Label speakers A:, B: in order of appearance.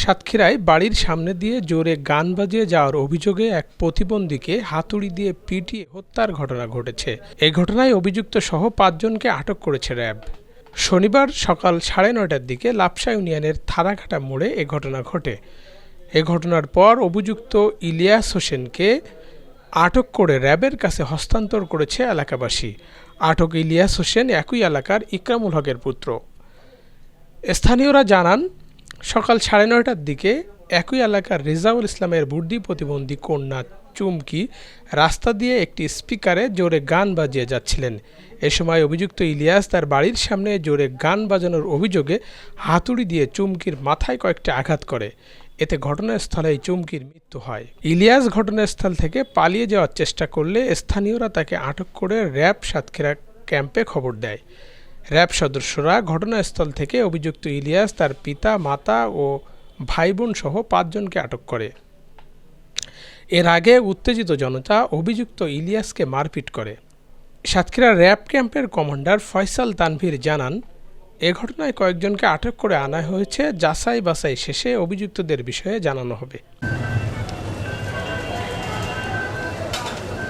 A: সাতক্ষীরায় বাড়ির সামনে দিয়ে জোরে গান বাজিয়ে যাওয়ার অভিযোগে এক প্রতিবন্ধীকে হাতুড়ি দিয়ে পিটিয়ে হত্যার ঘটনা ঘটেছে। এ ঘটনায় অভিযুক্ত সহ পাঁচজনকে আটক করেছে র্যাব। শনিবার সকাল সাড়ে নয়টার দিকে লাপসা ইউনিয়নের থারাঘাটা মোড়ে এ ঘটনা ঘটে। এ ঘটনার পর অভিযুক্ত ইলিয়াস হোসেনকে আটক করে র্যাবের কাছে হস্তান্তর করেছে এলাকাবাসী। আটক ইলিয়াস হোসেন একই এলাকার ইকরামুল হকের পুত্র। স্থানীয়রা জানান সকাল সাড়ে নয়টার দিকে একই এলাকার রেজাউল ইসলামের বুদ্ধি প্রতিবন্ধী কন্যা চুমকি রাস্তা দিয়ে একটি স্পিকারে জোরে গান বাজিয়ে যাচ্ছিলেন। এ সময় অভিযুক্ত ইলিয়াস তার বাড়ির সামনে জোরে গান বাজানোর অভিযোগে হাতুড়ি দিয়ে চুমকির মাথায় কয়েকটি আঘাত করে। এতে ঘটনাস্থলেই চুমকির মৃত্যু হয়। ইলিয়াস ঘটনাস্থল থেকে পালিয়ে যাওয়ার চেষ্টা করলে স্থানীয়রা তাকে আটক করে র্যাব সাতক্ষীরা ক্যাম্পে খবর দেয়। র্যাব সদস্যরা ঘটনাস্থল থেকে অভিযুক্ত ইলিয়াস, তার পিতা, মাতা ও ভাই সহ পাঁচজনকে আটক করে। এর আগে উত্তেজিত জনতা অভিযুক্ত ইলিয়াসকে মারপিট করে। সাতক্ষীরা র্যাব ক্যাম্পের কমান্ডার ফয়সাল তানভীর জানান, এ ঘটনায় কয়েকজনকে আটক করে আনা হয়েছে যাচাই বাছাই শেষে অভিযুক্তদের বিষয়ে জানানো হবে।